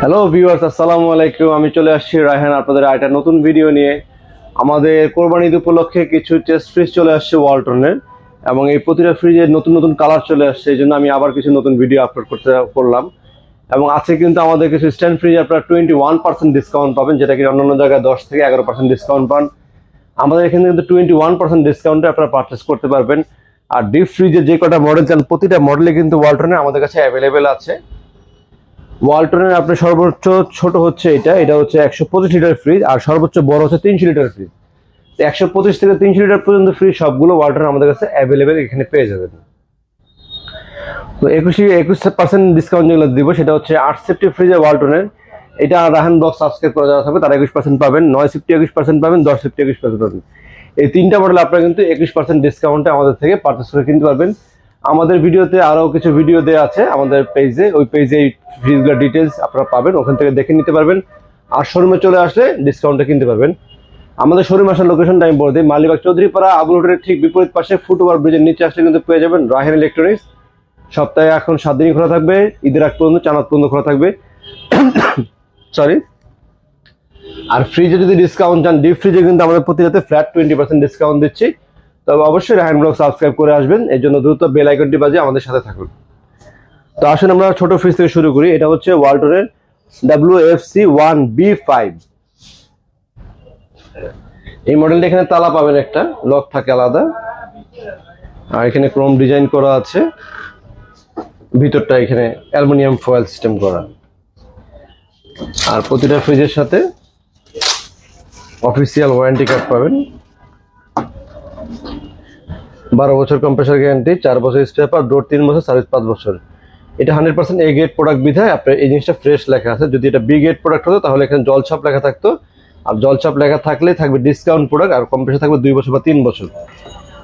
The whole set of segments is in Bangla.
হ্যালো ভিউয়ার্স আসসালামু আলাইকুম। আমি চলে আসছি রায়হান আপনাদের একটা নতুন ভিডিও নিয়ে। আমাদের কোরবানি ঈদ উপলক্ষে কিছু টেস্ট ফ্রিজ চলে আসছে ওয়ালটনের এবং এই প্রতিটা ফ্রিজে নতুন নতুন কালার চলে আসছে, এই জন্য আমি আবার কিছু নতুন ভিডিও আপলোড করতে করলাম। এবং আছে কিন্তু আমাদের কিছু স্ট্যান্ড ফ্রিজ আপনারা টোয়েন্টি ওয়ান পার্সেন্ট ডিসকাউন্ট পাবেন, যেটা কি অন্যান্য জায়গায় দশ থেকে এগারো পার্সেন্ট ডিসকাউন্ট পান। আমাদের এখানে কিন্তু টোয়েন্টি ওয়ান পার্সেন্ট ডিসকাউন্টে আপনারা পারচেস করতে পারবেন। আর ডিপ ফ্রিজের যে কটা মডেল চান, প্রতিটা মডেলে কিন্তু ওয়ালটনে আমাদের কাছে অ্যাভেলেবেল আছে। ওয়ালটনের আপনার সর্বোচ্চ ছোট হচ্ছে এটা এটা হচ্ছে একশো পঁচিশ লিটার ফ্রিজ আর সর্বোচ্চ বড় হচ্ছে তিনশো লিটার ফ্রিজ একশো পঁচিশ থেকে তিনশো লিটার পর্যন্ত ফ্রিজ সবগুলো ওয়ালটন আমাদের কাছে অ্যাভেলেবেল এখানে পেয়ে যাবেন। তো একুশে, একুশ পার্সেন্ট ডিসকাউন্ট যেগুলো দিব, সেটা হচ্ছে আট সেফটি ফ্রিজে ওয়ালটনের এটা রাহান বক্স সাবস্ক্রাইব করা যাওয়া থাকবে, তারা একুশ পার্সেন্ট পাবেন, নয় সেফটি একুশ পার্সেন্ট পাবেন, দশ সেফটি একুশ পার্সেন্ট পাবেন। এই তিনটা মডেল আপনারা কিন্তু একুশ পার্সেন্ট ডিসকাউন্টে আমাদের থেকে পারচেস করে কিনতে পারবেন। আমাদের ভিডিওতে আরও কিছু ভিডিও দেওয়া আছে আমাদের পেজে ওই পেজে এই ফ্রিজগুলোর ডিটেলস আপনারা পাবেন, ওখান থেকে দেখে নিতে পারবেন। আর শোরুমে চলে আসলে ডিসকাউন্টে কিনতে পারবেন। আমাদের শোরুম আসার লোকেশনটা আমি বলে দিই, মালিবাগ চৌধুরীপাড়া, আবুল হোটেলের ঠিক বিপরীত পাশে ফুটওভার ব্রিজের নিচে আসলে কিন্তু পেয়ে যাবেন রাহেন ইলেকট্রনিক্স সপ্তাহে এখন সাত দিনই খোলা থাকবে, ঈদের আগ পর্যন্ত চানাত পর্যন্ত খোলা থাকবে। সরি আর ফ্রিজে যদি ডিসকাউন্ট চান ডিপ ফ্রিজে কিন্তু আমাদের প্রতিটাতে ফ্ল্যাট টোয়েন্টি পার্সেন্ট ডিসকাউন্ট দিচ্ছি। তবে অবশ্যই রাহান ব্লগ সাবস্ক্রাইব করে আসবেন। এর জন্য দ্রুত বেল আইকনটি বাজিয়ে আমাদের সাথে থাকুন। তো আসুন আমরা ছোট ফ্রিজ থেকে শুরু করি। এটা হচ্ছে ওয়ালটনের W F C one B five এই মডেলটা এখানে তালা পাবেন একটা। লক থাকে আলাদা। আর এখানে ক্রোম ডিজাইন করা আছে। ভিতরটা এখানে অ্যালুমিনিয়াম ফয়েল সিস্টেম করা। আর প্রতিটা ফ্রিজের সাথে অফিসিয়াল ওয়ারেন্টি কার্ড পাবেন। বারো বছর কম্প্রেসার গ্যারান্টি চার বছর স্পেপার ডোর তিন বছর সার্ভিস পাঁচ বছর। এটা hundred percent A grade product বিধায় আপনার এই জিনিসটা ফ্রেশ লেখা আছে। যদি এটা বি গ্রেড প্রোডাক্ট হতো, তাহলে এখানে জলছাপ লেখা থাকতো। আর জলছাপ লেখা থাকলে থাকবে ডিসকাউন্ট প্রোডাক্ট আর কম্প্রেসার থাকবে দুই বছর বা তিন বছর।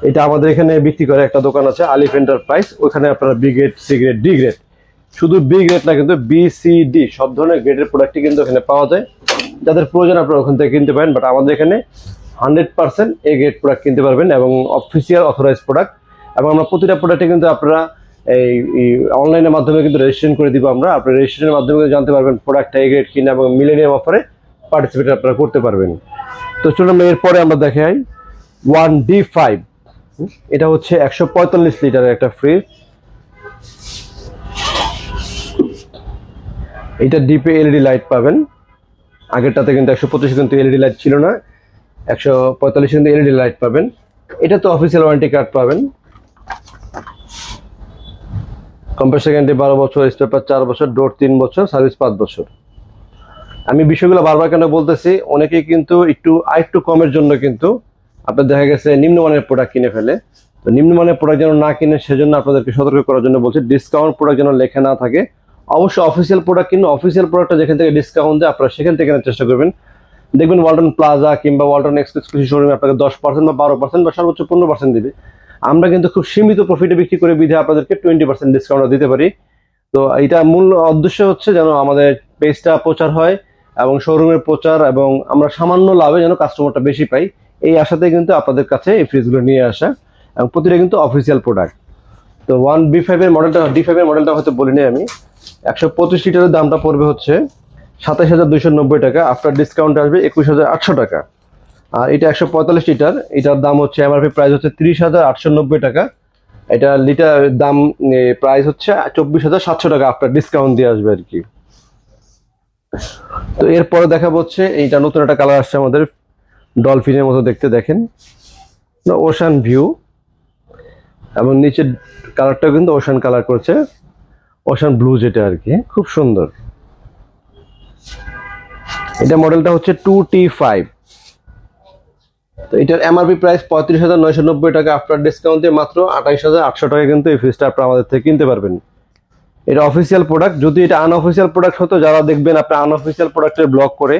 এটা আমাদের এখানে বিক্রি করে একটা দোকান আছে আলিফ এন্টারপ্রাইজ ওখানে আপনারা B grade C grade D grade শুধু বি গ্রেড না, কিন্তু বি সি ডি সব ধরনের গ্রেডের প্রোডাক্টই কিন্তু এখানে পাওয়া যায়। যাদের প্রয়োজন আপনারা ওখান থেকে কিনতে পারেন বাট আমাদের এখানে hundred percent A grade product কিনতে পারবেন এবং অফিসিয়াল অথরাইজ প্রোডাক্ট এবং আমরা প্রতিটা প্রোডাক্টে কিন্তু আপনারা এই অনলাইনের মাধ্যমে কিন্তু রেজিস্ট্রেশন করে দিব আমরা। আপনি রেজিস্ট্রেশনের মাধ্যমে কিন্তু জানতে পারবেন প্রোডাক্টটা এ গ্রেড কিনা এবং মিলেনিয়াম অফারে পার্টিসিপেট আপনারা করতে পারবেন। তো চলুন এরপরে আমরা দেখাই ওয়ান ডি ফাইভ। এটা হচ্ছে একশো পঁয়তাল্লিশ লিটারের একটা ফ্রিজ এটা ডিপে এলইডি লাইট পাবেন। আগেরটাতে কিন্তু একশো পঁচিশ কিন্তু এলইডি লাইট ছিল না। একশো পঁয়তাল্লিশ কিন্তু এলইডি লাইট পাবেন। এটা তো অফিসিয়াল ওয়ারেন্টি কার্ড পাবেন। কম্প্রেসার গ্যারান্টি বারো বছর স্পেপার চার বছর ডোর তিন বছর সার্ভিস পাঁচ বছর। আমি বিষয়গুলো বারবার কেন বলতেছি, অনেকেই কিন্তু একটু, আরেকটু কমের জন্য কিন্তু আপনার দেখা গেছে নিম্নমানের প্রোডাক্ট কিনে ফেলে। তো নিম্নমানের প্রোডাক্ট যেন না কিনে, সেজন্য আপনাদেরকে সতর্ক করার জন্য বলছি ডিসকাউন্ট প্রোডাক্ট যেন লেখা না থাকে। অবশ্যই অফিসিয়াল প্রোডাক্ট কিনুন অফিসিয়াল প্রোডাক্টটা যেখান থেকে ডিসকাউন্ট দেয়, আপনারা সেখান থেকে কেনার চেষ্টা করবেন। দেখবেন ওয়ালটন প্লাজা কিংবা ওয়ালটন এক্সপ্রেস কৃষি শোরুমে আপনাকে দশ পার্সেন্ট বা বারো পার্সেন্ট বা সর্বোচ্চ পনেরো পার্সেন্ট দিবে। আমরা কিন্তু খুব সীমিত প্রফিটে বিক্রি করে বিধে আপনাদেরকে টোয়েন্টি পার্সেন্ট ডিসকাউন্ট দিতে পারি। তো এটা মূল উদ্দেশ্য হচ্ছে যেন আমাদের পেজটা প্রচার হয় এবং শোরুমের প্রচার এবং আমরা সামান্য লাভে যেন কাস্টমারটা বেশি পাই। এই আশাতে কিন্তু আপনাদের কাছে এই ফ্রিজগুলো নিয়ে আসা এবং প্রতিটা কিন্তু অফিসিয়াল প্রোডাক্ট তো ওয়ান বি ফাইভের মডেলটা ডি ফাইভের মডেলটা হয়তো বলিনি আমি। একশো পঁচিশ লিটারের দামটা পড়বে হচ্ছে সাতাশ হাজার দুইশো নব্বই টাকা। আফটার ডিসকাউন্ট আসবে একুশ হাজার আটশো টাকা। আর এটা একশো পঁয়তাল্লিশ লিটার। এটার দাম হচ্ছে এমআরপি প্রাইস হচ্ছে তিরিশ হাজার আটশো নব্বই টাকা। এটা লিটার দাম প্রাইস হচ্ছে চব্বিশ হাজার সাতশো টাকা আফটার ডিসকাউন্ট দিয়ে আসবে আর কি। তো এরপরে দেখা হচ্ছে এইটা নতুন একটা কালার আসছে আমাদের। ডলফিনের মতো দেখতে, দেখেন। ওশান ভিউ এবং নিচের কালারটাও কিন্তু ওশান কালার করছে। ওশান ব্লু যেটা আর কি। খুব সুন্দর। এটা মডেলটা হচ্ছে টু টি ফাইভ তো এটার এমআরপি প্রাইস পঁয়ত্রিশ হাজার নয়শো নব্বই টাকা আফটার ডিসকাউন্ট দিয়ে মাত্র আঠাইশ হাজার আটশো টাকা কিন্তু এই ফ্রিজটা আপনারা আমাদের থেকে কিনতে পারবেন। এটা অফিসিয়াল প্রোডাক্ট যদি এটা আনঅফিসিয়াল প্রোডাক্ট হতো, যারা দেখবেন আপনি আনঅফিসিয়াল প্রোডাক্টের ব্লক করে,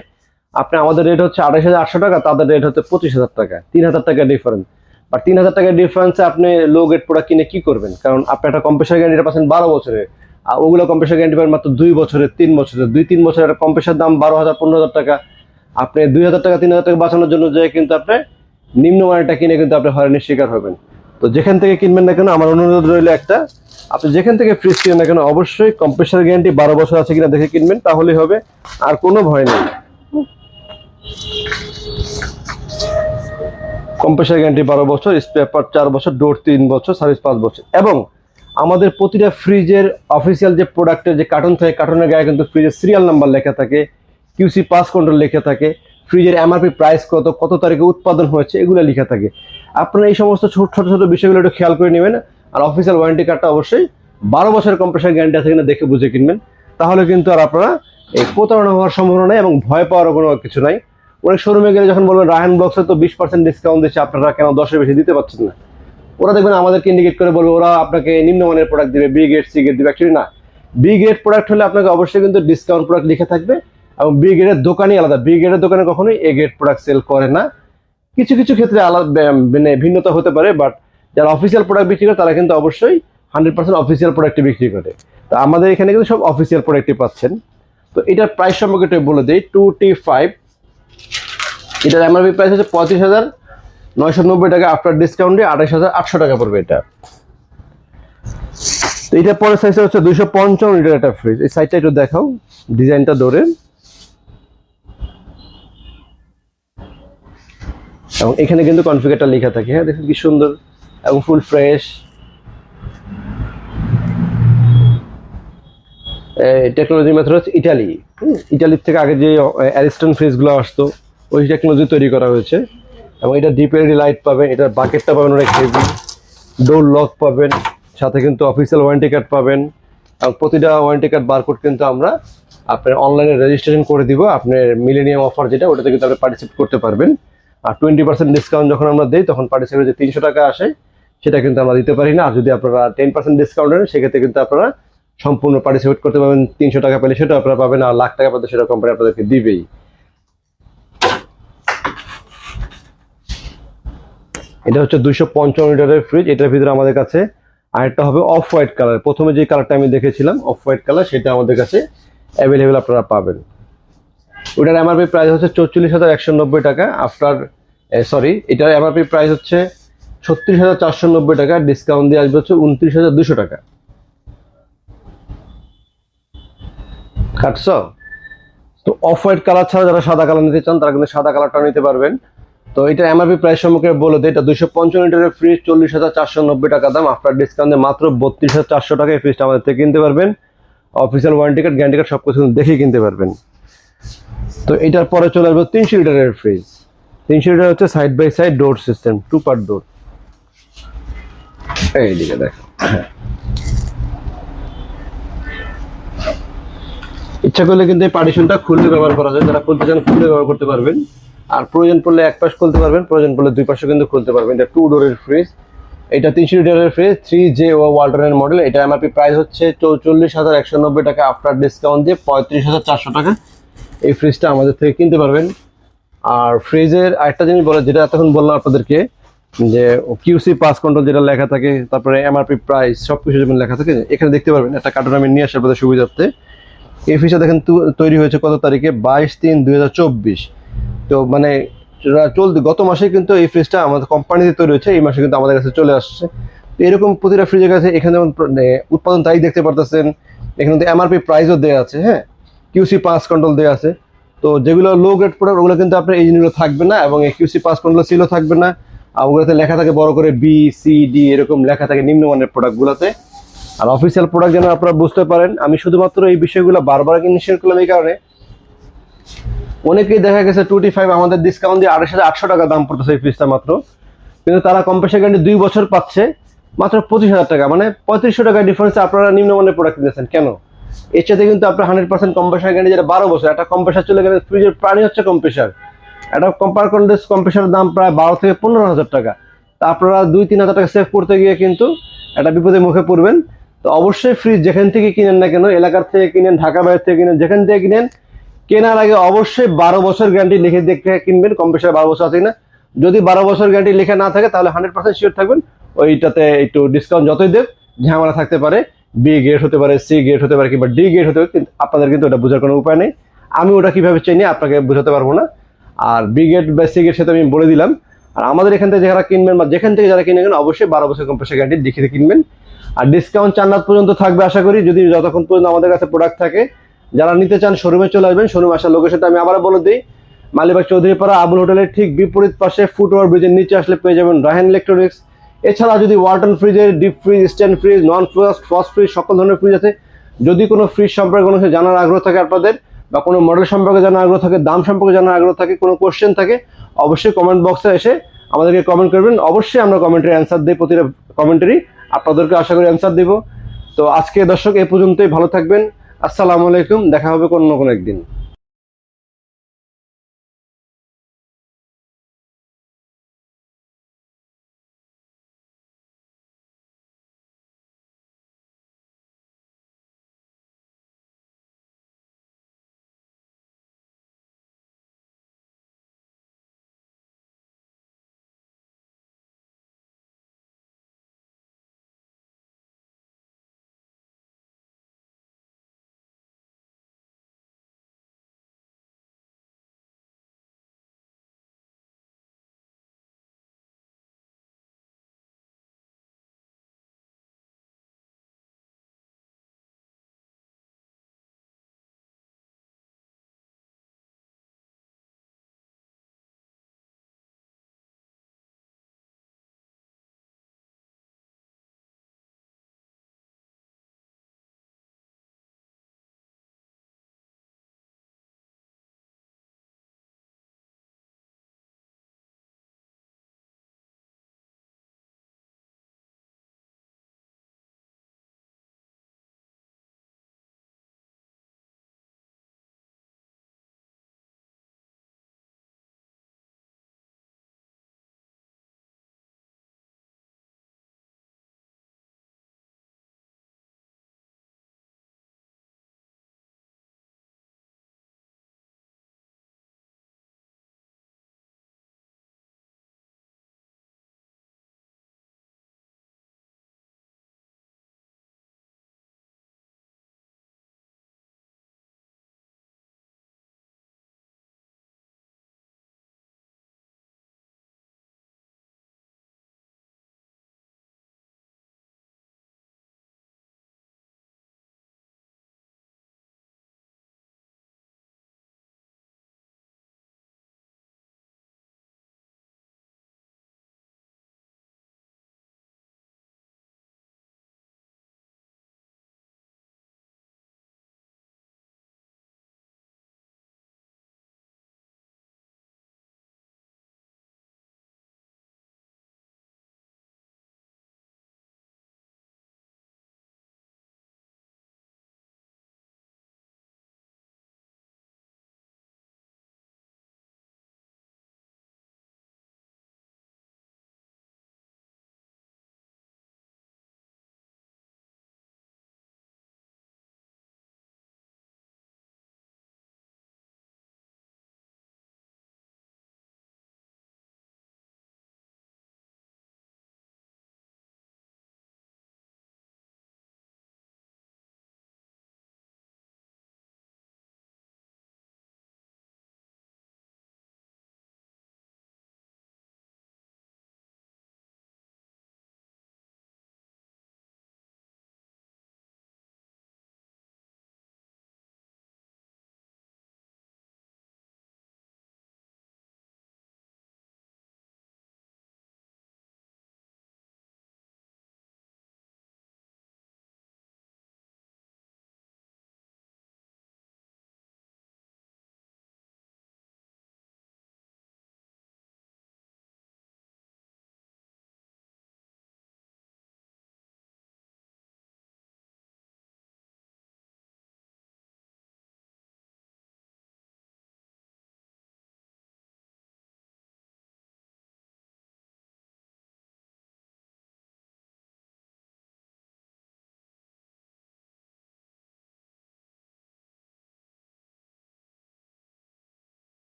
আপনি আমাদের রেট হচ্ছে আঠাশ হাজার আটশো টাকা, তাদের রেট হচ্ছে পঁচিশ হাজার টাকা, তিন হাজার টাকা ডিফারেন্স আর তিন হাজার টাকার ডিফারেন্সে আপনি লো গ্রেড প্রোডাক্ট কিনে কি করবেন? কারণ আপনি একটা কম্প্রেসার গ্যারান্টি পাচ্ছেন বারো বছরের ওগুলো কম্প্রেসার গ্যারান্টি পাবেন মাত্র দুই বছরের, তিন বছরের। দুই, তিন বছরের একটা কম্প্রেসার দাম বারো হাজার, পনেরো হাজার টাকা। আপনি দুই হাজার টাকা, তিন হাজার টাকা বাঁচানোর জন্য যে কিন্তু আপনি নিম্নমানেরটা কিনে কিন্তু আপনি হয়রানির শিকার হবেন। তো যেখান থেকে কিনবেন না কেন, আমার অনুরোধ রইল একটা, আপনি যেখান থেকে ফ্রিজ কিনেন না কেন, অবশ্যই কম্প্রেসার গ্যারান্টি বারো বছর আছে কিনা দেখে কিনবেন, তাহলেই হবে, আর কোনো ভয় নেই। কম্প্রেসার গ্যারান্টি বারো বছর স্পেয়ার পার্ট চার বছর ডোর তিন বছর সার্ভিস পাঁচ বছর। এবং আমাদের প্রতিটা ফ্রিজের অফিসিয়াল যে প্রোডাক্টের যে কার্টন থাকে কার্টনের গায়ে কিন্তু ফ্রিজের সিরিয়াল নাম্বার লেখা থাকে কিউসি পাস কন্ট্রোল লেখা থাকে ফ্রিজের এমআরপি প্রাইস কত কত তারিখে উৎপাদন হয়েছে, এগুলো লেখা থাকে। আপনারা এই সমস্ত ছোট ছোট ছোট বিষয়গুলো একটু খেয়াল করে নেবেন, আর অফিসিয়াল ওয়ারেন্টি কার্ডটা অবশ্যই বারো বছরের কম্প্রেসার গ্যারান্টি আছে কিনা দেখে বুঝে কিনবেন। তাহলে কিন্তু আর আপনারা এই প্রতারণা হওয়ার সম্ভাবনা নেই এবং ভয় পাওয়ারও কোনো কিছু নাই। অনেক শোরুমে গেলে যখন বলবেন, রায়হান ব্লকসে তো বিশ পার্সেন্ট ডিসকাউন্ট দিচ্ছে, আপনারা কেন দশের বেশি দিতে পারছেন না? ওরা দেখবেন আমাদেরকে ইন্ডিকেট করে বলবে, ওরা আপনাকে নিম্নমানের প্রোডাক্ট দিবে বি গ্রেড সি গ্রেড দিবে অ্যাকচুয়ালি না। বি গ্রেড প্রোডাক্ট হলে আপনাকে অবশ্যই কিন্তু ডিসকাউন্ট প্রোডাক্ট লিখে থাকবে এবং বি গ্রেডের দোকানই আলাদা। বি গ্রেডের দোকানে কখনোই এ গ্রেড প্রোডাক্ট সেল করে না। কিছু কিছু ক্ষেত্রে আলাদা মানে ভিন্নতা হতে পারে বাট যারা অফিসিয়াল প্রোডাক্ট বিক্রি করে, তারা কিন্তু অবশ্যই হান্ড্রেড পার্সেন্ট অফিসিয়াল প্রোডাক্টই বিক্রি করে। তো আমাদের এখানে কিন্তু সব অফিসিয়াল প্রোডাক্টই পাচ্ছেন। তো এটার প্রাইস সম্পর্কে বলে দিই টু টি ফাইভ এটার এমআরপি প্রাইস হচ্ছে পঁয়ত্রিশ হাজার নয়শো নব্বই টাকা আফটার ডিসকাউন্টে আঠাশ হাজার আটশো টাকা পড়বে এটা। এটা পরের সাইজটা হচ্ছে দুইশো পঞ্চান্ন লিটার একটা ফ্রিজ এই সাইজটা একটু দেখাও ডিজাইনটা ধরে। এবং এখানে কিন্তু কনফিগারটা লেখা থাকে। হ্যাঁ দেখুন কি সুন্দর এবং ফুল ফ্রেশ টেকনোলজি মেথড হচ্ছে ইটালি ইটালির থেকে আগে যে অ্যারিস্টন ফ্রিজগুলো আসতো, ওই টেকনোলজি তৈরি করা হয়েছে। এবং এটা ডিপ এলইডি লাইট পাবেন, এটার বাকেটটা পাবেন অনেক হেভি ডোর লক পাবেন, সাথে কিন্তু অফিসিয়াল ওয়ারেন্টি কার্ড পাবেন। এবং প্রতিটা ওয়ারেন্টি কার্ড বারকোড কিন্তু আমরা আপনার অনলাইনে রেজিস্ট্রেশন করে দিব, আপনার মিলেনিয়াম অফার যেটা, ওটাতে কিন্তু আপনি পার্টিসিপেট করতে পারবেন। আর টোয়েন্টি পার্সেন্ট ডিসকাউন্ট যখন আমরা দিই, তখন পার্টিসিপেট যে তিনশো টাকা আসে, সেটা কিন্তু আমরা দিতে পারি না। আর যদি আপনারা টেন পার্সেন্ট ডিসকাউন্ট নেন, সেক্ষেত্রে কিন্তু আপনারা সম্পূর্ণ পার্টিসিপেট করতে পারবেন। তিনশো টাকা পেলে সেটা আপনারা পাবেন, আর লাখ টাকা পেলে সেটা কোম্পানি আপনাদেরকে দিবেই। এটা হচ্ছে দুইশো পঞ্চান্ন লিটারের ফ্রিজ এটার ভিতরে আমাদের কাছে আরেকটা হবে অফ হোয়াইট কালার প্রথমে যে কালারটা আমি দেখেছিলাম অফ হোয়াইট কালার সেটা আমাদের কাছে অ্যাভেলেবেল আপনারা পাবেন। ওটার এমআরপি প্রাইস হচ্ছে চৌচল্লিশ হাজার একশো নব্বই টাকা। আফটার সরি এটার এমআরপি প্রাইস হচ্ছে ছত্রিশ হাজার চারশো নব্বই টাকা। ডিসকাউন্ট দিয়ে আসবে হচ্ছে উনত্রিশ হাজার দুশো টাকা। কাটছ? তো অফ হোয়াইট কালার ছাড়া যারা সাদা কালার নিতে চান, তারা কিন্তু সাদা কালারটা নিতে পারবেন। তো এটা এমআরপি প্রাইস সম্পর্কে বলে দিই এটা দুশো পঞ্চান্ন লিটারের ফ্রিজ চল্লিশ হাজার চারশো নব্বই টাকা দাম। আফটার ডিসকাউন্টে মাত্র বত্রিশ হাজার চারশো টাকা এই ফ্রিজটা আমাদের থেকে কিনতে পারবেন। Official warranty card guarantee card সব কিছু দেখে কিনতে পারবেন। তো এটার পরে চলে আসবে তিনশো লিটারের ফ্রিজ তিনশো লিটার হচ্ছে side by side door system two part door এইদিকে দেখো ইচ্ছা করলে কিন্তু এই পার্টিশনটা খুললে ব্যবহার করা যায়। যারা খুলতে চান খুলে ব্যবহার করতে পারবেন। আর প্রয়োজন পড়লে এক পাশ খুলতে পারবেন, প্রয়োজন পড়লে দুই পাশে কিন্তু খুলতে পারবেন। এটা টু ডোরের ফ্রিজ এটা তিনশো লিটারের ফ্রিজ থ্রি জে ও ওয়াল্টনের মডেল এটা এমআরপি প্রাইস হচ্ছে চৌচল্লিশ হাজার একশো নব্বই টাকা আফটার ডিসকাউন্ট দিয়ে পঁয়ত্রিশ হাজার চারশো টাকা। এই ফ্রিজটা আমাদের থেকে কিনতে পারবেন। আর ফ্রিজের আরেকটা জিনিস বলে, যেটা এতক্ষণ বললাম আপনাদেরকে, যে কিউসি পাস কন্ট্রোল যেটা লেখা থাকে, তারপরে এমআরপি প্রাইস সব কিছু যেমন লেখা থাকে, এখানে দেখতে পারবেন, একটা কার্টুন আমি নিয়ে আসি আপনাদের সুবিধার্থে। এই ফ্রিজটা দেখেন তৈরি হয়েছে কত তারিখে? বাইশ তিন দুই হাজার চব্বিশ। তো মানে চলতে, গত মাসে কিন্তু এই ফ্রিজটা আমাদের কোম্পানিতে তৈরি হয়েছে, এই মাসে কিন্তু আমাদের কাছে চলে আসছে। তো এরকম প্রতিটা ফ্রিজের কাছে এখানে যেমন মানে উৎপাদন তাই দেখতে পারতেছেন, এখানে কিন্তু এমআরপি প্রাইসও দেওয়া আছে হ্যাঁ? কিউসি পাস কন্ট্রোল দেওয়া আছে। তো যেগুলো লো গ্রেড প্রোডাক্ট ওগুলো কিন্তু আপনার এই জিনিসগুলো থাকবে না, এবং এই কিউসি পাস কন্ট্রোল সিলও থাকবে না। আর ওগুলোতে লেখা থাকে বড় করে বি সি ডি এরকম লেখা থাকে নিম্নমানের প্রোডাক্টগুলোতে আর অফিসিয়াল প্রোডাক্ট যেন আপনারা বুঝতে পারেন, আমি শুধুমাত্র এই বিষয়গুলো বারবার ইনিশিয়েট করলাম এই কারণে। অনেকেই দেখা গেছে টুটি ফাইভ আমাদের ডিসকাউন্ট দিয়ে আড়াইশ হাজার আটশো টাকা দাম পড়তেছে এই ফ্রিজটা মাত্র। কিন্তু তারা কম্প্রেসার গ্যারান্টি দুই বছর পাচ্ছে, মাত্র পঁচিশ হাজার টাকা। মানে পঁয়ত্রিশশো টাকা ডিফারেন্সে আপনারা নিম্নমানের প্রোডাক্ট নিয়েছেন কেন? এর সাথে কিন্তু আপনার হান্ড্রেড পার্সেন্ট কম্প্রেসার গ্যারান্টি যেটা বারো বছর, একটা কম্প্রেসার চলে গেলে ফ্রিজের প্রাণী হচ্ছে কম্প্রেসার একটা কম্পার কন্ডেন্স কম্প্রেসারের দাম প্রায় বারো থেকে পনেরো হাজার টাকা। তা আপনারা দুই, তিন হাজার টাকা সেভ করতে গিয়ে কিন্তু একটা বিপদে মুখে পড়বেন। তো অবশ্যই ফ্রিজ যেখান থেকে কিনেন না কেন, এলাকার থেকে কিনেন, ঢাকা বাইরে থেকে কিনেন, যেখান থেকে কিনেন কেনার আগে অবশ্যই বারো বছর গ্যারান্টি লিখে দেখে কিনবেন কম্প্রেসার বারো বছর আছে না যদি বারো বছর গ্যারান্টি লেখা না থাকে, তাহলে হান্ড্রেড পার্সেন্ট শিওর থাকবেন। ওইটাতে একটু ডিসকাউন্ট যতই দেব ঝামেলা থাকতে পারে। বি গ্রেড হতে পারে সি গ্রেড হতে পারে, কিংবা ডি গ্রেড হতে পারে, কিন্তু আপনাদের কিন্তু ওটা বোঝার কোনো উপায় নেই। আমি ওটা কীভাবে চিনি আপনাকে বোঝাতে পারব না। আর বি গ্রেড বা সি গ্রেড সাথে আমি বলে দিলাম। আর আমাদের এখান থেকে যারা কিনবেন বা যেখান থেকে যারা কিনবেন অবশ্যই বারো বছর কম্প্রেসার গ্যারান্টি লিখে কিনবেন। আর ডিসকাউন্ট চার পর্যন্ত থাকবে, আশা করি। যদি যতক্ষণ পর্যন্ত আমাদের কাছে প্রোডাক্ট থাকে যারা নিতে চান শোরুমে চলে আসবেন, শোরুমে আসার লোকেশনটা আমি আবার বলে দিই, মালিবাগ চৌধুরীপাড়া, আবুল হোটেলের ঠিক বিপরীত পাশে ফুটওভার ব্রিজের নিচে আসলে পেয়ে যাবেন রাহেন ইলেকট্রনিক্স এছাড়া যদি ওয়ালটন ফ্রিজের deep fridge stand fridge non frost frost fridge সকল ধরনের ফ্রিজ আছে, যদি কোনো ফ্রিজ সম্পর্কে কোনো কিছু জানার আগ্রহ থাকে আপনাদের, বা কোনো মডেল সম্পর্কে জানার আগ্রহ থাকে, দাম সম্পর্কে জানার আগ্রহ থাকে, কোনো কোশ্চেন থাকে, অবশ্যই কমেন্ট বক্সে এসে আমাদেরকে কমেন্ট করবেন। অবশ্যই আমরা কমেন্টের অ্যান্সার দিই, প্রতিটা কমেন্টারি আপনাদেরকে আশা করি অ্যান্সার দিব। তো আজকে দর্শক, এ পর্যন্তই, ভালো থাকবেন। আসসালামু আলাইকুম দেখা হবে কোনো কোনো একদিন।